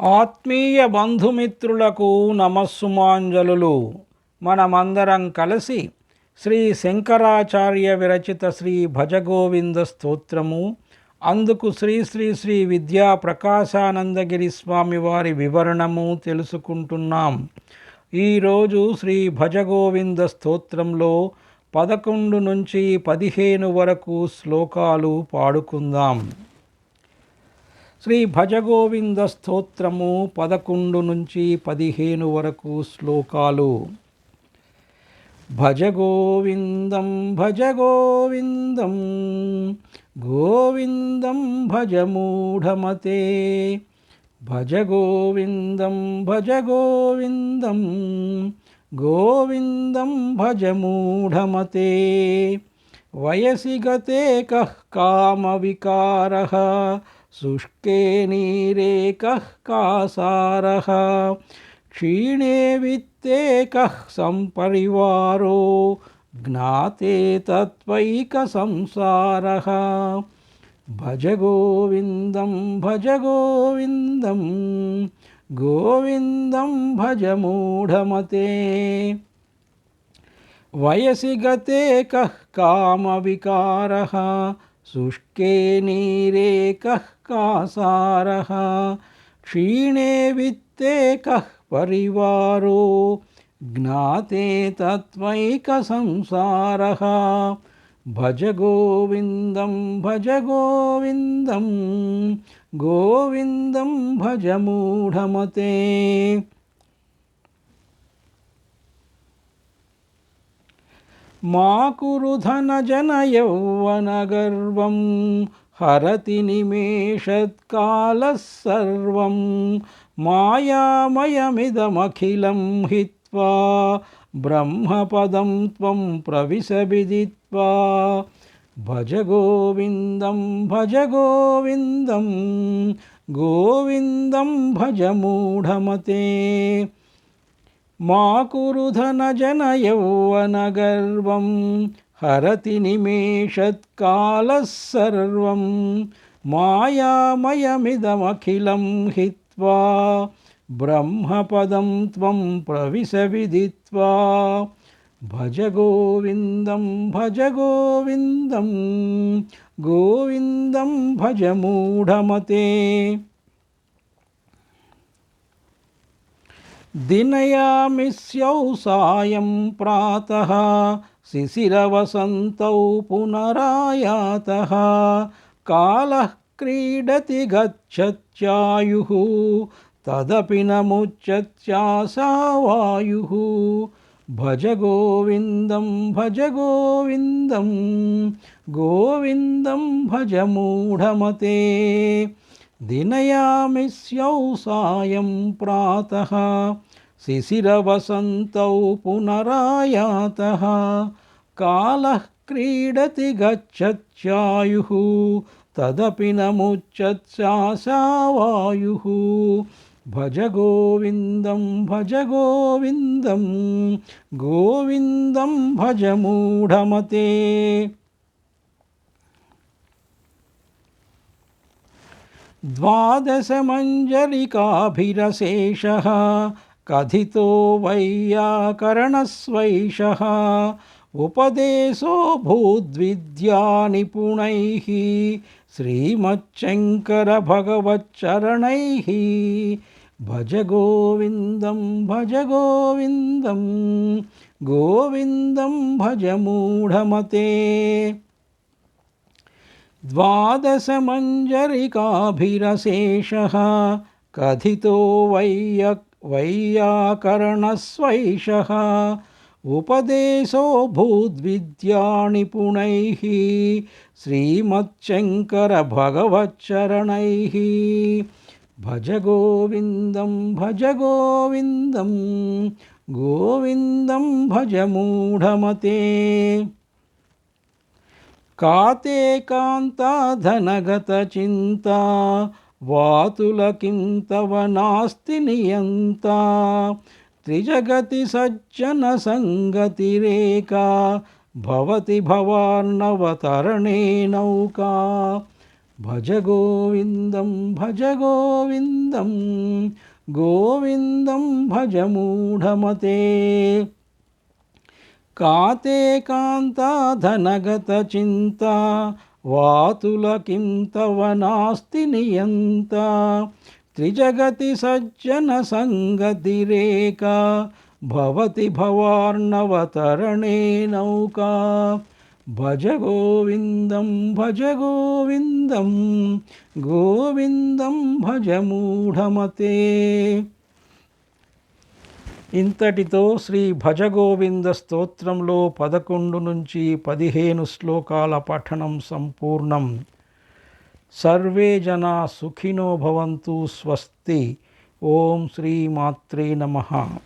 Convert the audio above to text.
ఆత్మీయ బంధుమిత్రులకు నమస్సుమాంజలులు. మనమందరం కలిసి శ్రీ శంకరాచార్య విరచిత శ్రీ భజగోవింద స్తోత్రము అందుకు శ్రీ శ్రీ శ్రీ విద్యా ప్రకాశానందగిరి స్వామి వారి వివరణము తెలుసుకుంటున్నాం. ఈరోజు శ్రీ భజగోవింద స్తోత్రంలో పదకొండు నుంచి పదిహేను వరకు శ్లోకాలు పాడుకుందాం. శ్రీ భజగోవింద స్తోత్రము పదకొండు నుంచి పదిహేను వరకు శ్లోకాలు. భజగోవిందం భజగోవిందం గోవిందం భజమూఢమతే. భజగోవిందం భజగోవిందం గోవిందం భజమూఢమతే. వయసి గతే కః కామవికారः शुष्के नीरे कः कासारः क्षीणे वित्ते कः सम्परिवारो ज्ञाते तत्त्वैकसंसारः भज गोविन्दं भज गोविन्दं गोविन्दं भज मूढमते वयसि गते कः कामविकारः शुष्के नीरे कः कासारः क्षीणे वित्ते कः परिवारो ज्ञाते तत्त्वैकसंसारः भज गोविन्दं भज गोविन्दं गोविन्दं भज मूढमते मा कुरु धनजनयौवनगर्वं हरति निमेषत्कालः सर्वं मायामयमिदमखिलं हित्वा ब्रह्मपदं त्वं प्रविशविदित्वा। भज गोविन्दं भज गोविन्दं गोविन्दं भज मूढमते मा कुरु धनजनयौवनगर्वं हरति निमेषत्कालः सर्वं मायामयमिदमखिलं हित्वा ब्रह्मपदं त्वं प्रविशविदित्वा भज गोविन्दं भज गोविन्दं गोविन्दं भज मूढमते दिनयामि स्यौ सायं प्रातः शिशिरवसन्तौ पुनरायातः कालः क्रीडति गच्छत्यायुः तदपि न मुच्यत्यासा वायुः भज गोविन्दं भज गोविन्दं गोविन्दं भज मूढमते दिनयामि स्यौ सायं प्रातः शिशिरवसन्तौ पुनरायातः, कालः क्रीडति गच्छत्यायुः तदपि न मुच्यत्सासा वायुः भज गोविन्दं भज गोविन्दं गोविन्दं भज मूढमते। द्वादशमञ्जलिकाभिरशेषः कथितो वैयाकरणस्वैषः उपदेशो भूद्विद्यानिपुणैः श्रीमच्छङ्करभगवच्चरणैः भज गोविन्दं भज गोविन्दं गोविन्दं भज मूढमते। द्वादशमञ्जरिकाभिरशेषः कथितो वैय वैयाकरणस्वैषः उपदेशो भूद्विद्यानिपुणैः श्रीमच्छङ्करभगवच्चरणैः भज गोविन्दं भज गोविन्दं गोविन्दं भज मूढमते కాతే కాంతా ధనగతచింతా వాతులకింతవ నాస్తి నియంత త్రిజగతి సజ్జన సంగతిరేక భవతి భవార్ణవతరణే నౌకా. భజ గోవిందం భజ గోవిందం గోవిందం భజ మూఢమతే కాతే కాంతా ధనగత చింత వాతుల కిం తవ నాస్తి నియంత త్రిజగతి సజ్జన సంగతిరేక భవతి భవార్ణవతరణే నౌకా భజ గోవిందం భజ గోవిందం గోవిందం భజ మూఢమతే ఇంతటితో శ్రీ భజగోవింద స్తోత్రంలో పదకొండు నుంచి పదిహేను శ్లోకాల పఠనం సంపూర్ణం. సర్వే జనా సుఖినో భవంతు స్వస్తి. ఓం శ్రీమాత్రే నమః.